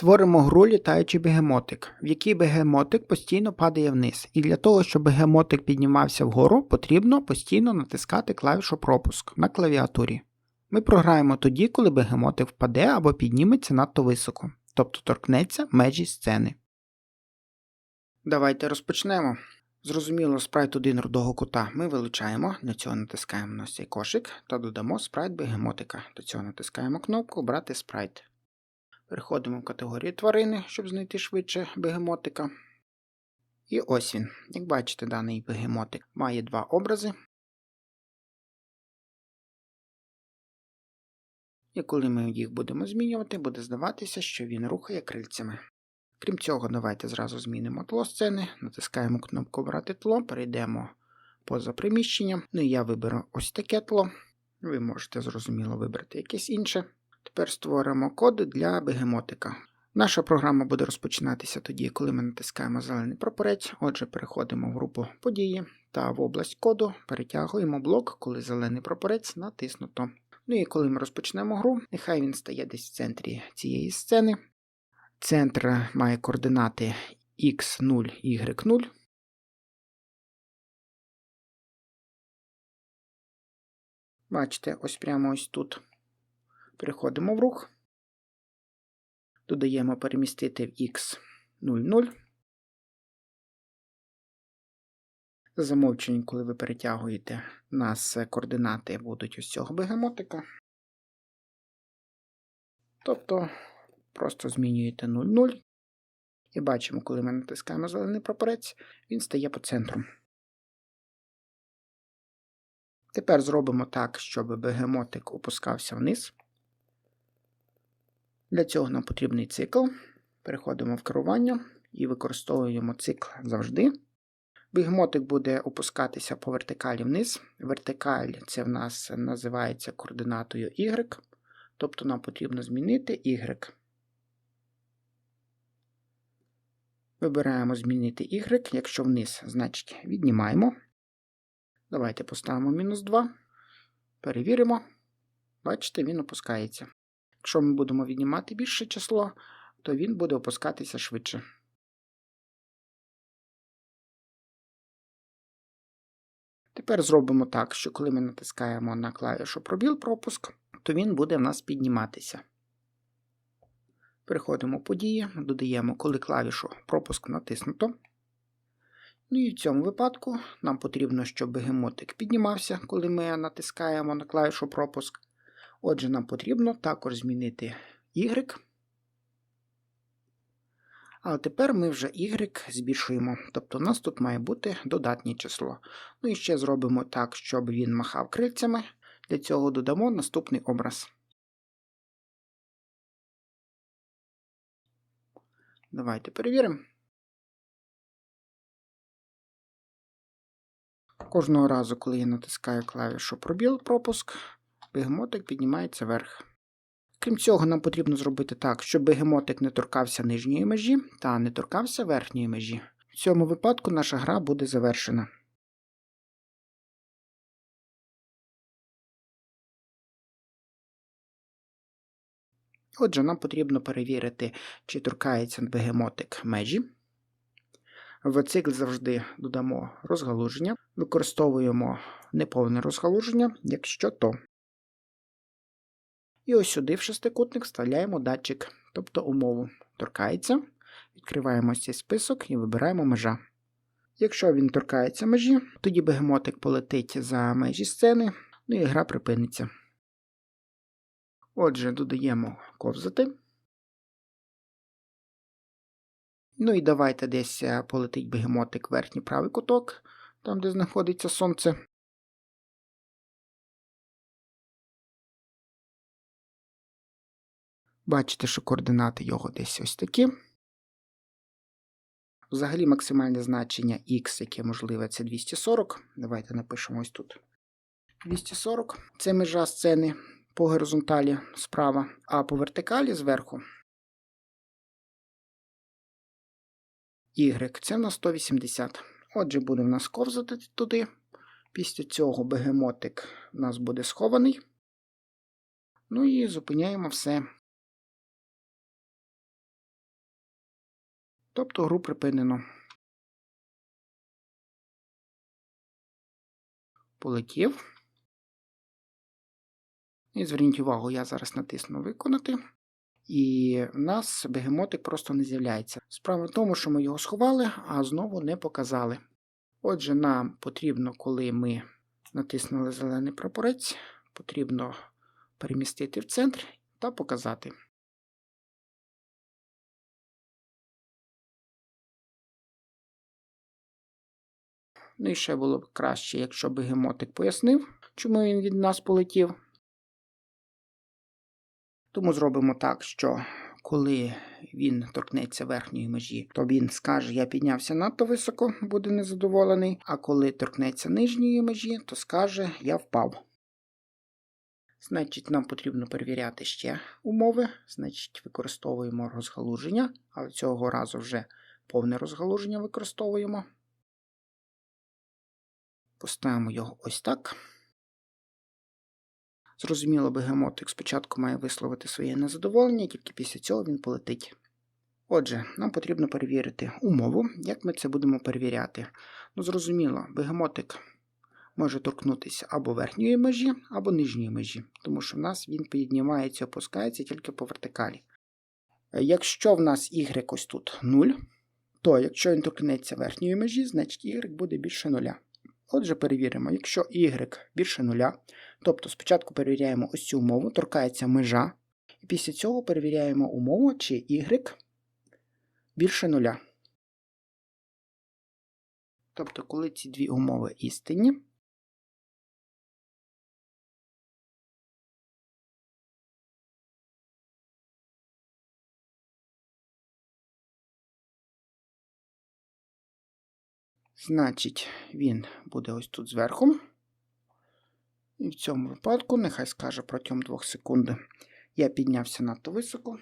Створимо гру літаючий бегемотик, в якій бегемотик постійно падає вниз, і для того, щоб бегемотик піднімався вгору, потрібно постійно натискати клавішу пропуск на клавіатурі. Ми програємо тоді, коли бегемотик впаде або підніметься надто високо, тобто торкнеться межі сцени. Давайте розпочнемо. Зрозуміло, спрайт 1 рудого кута ми вилучаємо, для цього натискаємо на цей кошик та додамо спрайт бегемотика. До цього натискаємо кнопку Брати спрайт. Переходимо в категорію тварини, щоб знайти швидше бегемотика. І ось він. Як бачите, даний бегемотик має два образи. І коли ми їх будемо змінювати, буде здаватися, що він рухає крильцями. Крім цього, давайте зразу змінимо тло сцени, натискаємо кнопку Брати тло, перейдемо поза приміщенням. Ну і я виберу ось таке тло. Ви можете зрозуміло вибрати якесь інше. Тепер створимо код для бегемотика. Наша програма буде розпочинатися тоді, коли ми натискаємо зелений прапорець. Отже, переходимо в групу події та в область коду перетягуємо блок, коли зелений прапорець натиснуто. Ну і коли ми розпочнемо гру, нехай він стає десь в центрі цієї сцени. Центр має координати x0, y0. Бачите, ось прямо ось тут. Переходимо в рух. Додаємо перемістити в x00. За замовченням, коли ви перетягуєте, у нас координати будуть ось цього бегемотика. Тобто просто змінюєте 00. І бачимо, коли ми натискаємо зелений прапорець, він стає по центру. Тепер зробимо так, щоб бегемотик опускався вниз. Для цього нам потрібний цикл. Переходимо в керування і використовуємо цикл завжди. Бігмотик буде опускатися по вертикалі вниз. Вертикаль це в нас називається координатою Y, тобто нам потрібно змінити Y. Вибираємо змінити Y, якщо вниз, значить віднімаємо. Давайте поставимо мінус 2. Перевіримо. Бачите, він опускається. Якщо ми будемо віднімати більше число, то він буде опускатися швидше. Тепер зробимо так, що коли ми натискаємо на клавішу пробіл пропуск, то він буде в нас підніматися. Переходимо в події, додаємо, коли клавішу пропуск натиснуто. Ну і в цьому випадку нам потрібно, щоб бегемотик піднімався, коли ми натискаємо на клавішу пропуск. Отже, нам потрібно також змінити Y. А тепер ми вже Y збільшуємо. Тобто у нас тут має бути додатнє число. Ну і ще зробимо так, щоб він махав крильцями. Для цього додамо наступний образ. Давайте перевіримо. Кожного разу, коли я натискаю клавішу пробіл пропуск, бегемотик піднімається вверх. Крім цього, нам потрібно зробити так, щоб бегемотик не торкався нижньої межі та не торкався верхньої межі. В цьому випадку наша гра буде завершена. Отже, нам потрібно перевірити, чи торкається бегемотик межі. В цикл завжди додамо розгалуження, використовуємо неповне розгалуження, якщо то. І ось сюди в шестикутник вставляємо датчик, тобто умову. Торкається, відкриваємо цей список і вибираємо межа. Якщо він торкається межі, тоді бегемотик полетить за межі сцени, ну і гра припиниться. Отже, додаємо ковзати. Ну і давайте десь полетить бегемотик в верхній правий куток, там де знаходиться сонце. Бачите, що координати його десь ось такі. Взагалі максимальне значення x, яке можливе, це 240. Давайте напишемо ось тут. 240 це межа сцени по горизонталі справа, а по вертикалі зверху. Y це на 180. Отже, буде в нас ковзати туди. Після цього бегемотик у нас буде схований. Ну і зупиняємо все. Тобто гру припинено. Полетів. І зверніть увагу, я зараз натисну виконати. І в нас бегемотик просто не з'являється. Справа в тому, що ми його сховали, а знову не показали. Отже, нам потрібно, коли ми натиснули зелений прапорець, потрібно перемістити в центр та показати. Ну і ще було б краще, якщо бегемотик пояснив, чому він від нас полетів. Тому зробимо так, що коли він торкнеться верхньої межі, то він скаже, я піднявся надто високо, буде незадоволений, а коли торкнеться нижньої межі, то скаже, я впав. Значить, нам потрібно перевіряти ще умови. Значить, використовуємо розгалуження, але цього разу вже повне розгалуження використовуємо. Поставимо його ось так. Зрозуміло, бегемотик спочатку має висловити своє незадоволення, тільки після цього він полетить. Отже, нам потрібно перевірити умову, як ми це будемо перевіряти. Ну, зрозуміло, бегемотик може торкнутися або верхньої межі, або нижньої межі, тому що в нас він піднімається, опускається тільки по вертикалі. Якщо в нас y ось тут 0, то якщо він торкнеться верхньої межі, значить y буде більше 0. Отже, перевіримо, якщо y більше нуля, тобто спочатку перевіряємо ось цю умову, торкається межа, і після цього перевіряємо умову, чи y більше нуля. Тобто, коли ці дві умови істинні, Значить, він буде ось тут зверху. І в цьому випадку, нехай скаже протягом 2 секунд, я піднявся надто високо.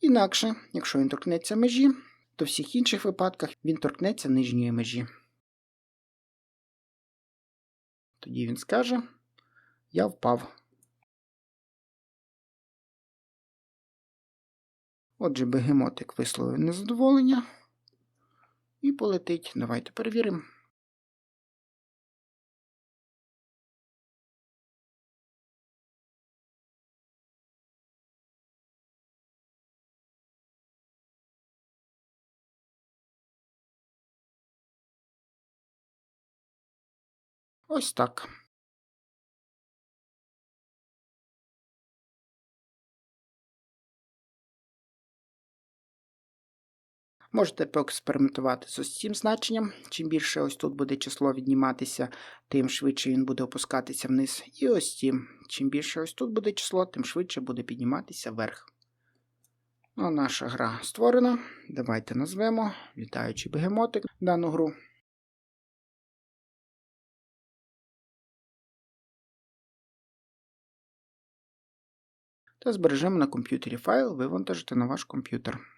Інакше, якщо він торкнеться межі, то в всіх інших випадках він торкнеться нижньої межі. Тоді він скаже, я впав. Отже, бегемотик висловив незадоволення і полетить. Давайте перевіримо. Ось так. Можете поекспериментувати з ось цим значенням. Чим більше ось тут буде число відніматися, тим швидше він буде опускатися вниз. І ось цим. Чим більше ось тут буде число, тим швидше буде підніматися вверх. Ну, Наша гра створена. Давайте назвемо літаючий бегемотик дану гру. Та збережемо на комп'ютері файл, вивантажити на ваш комп'ютер.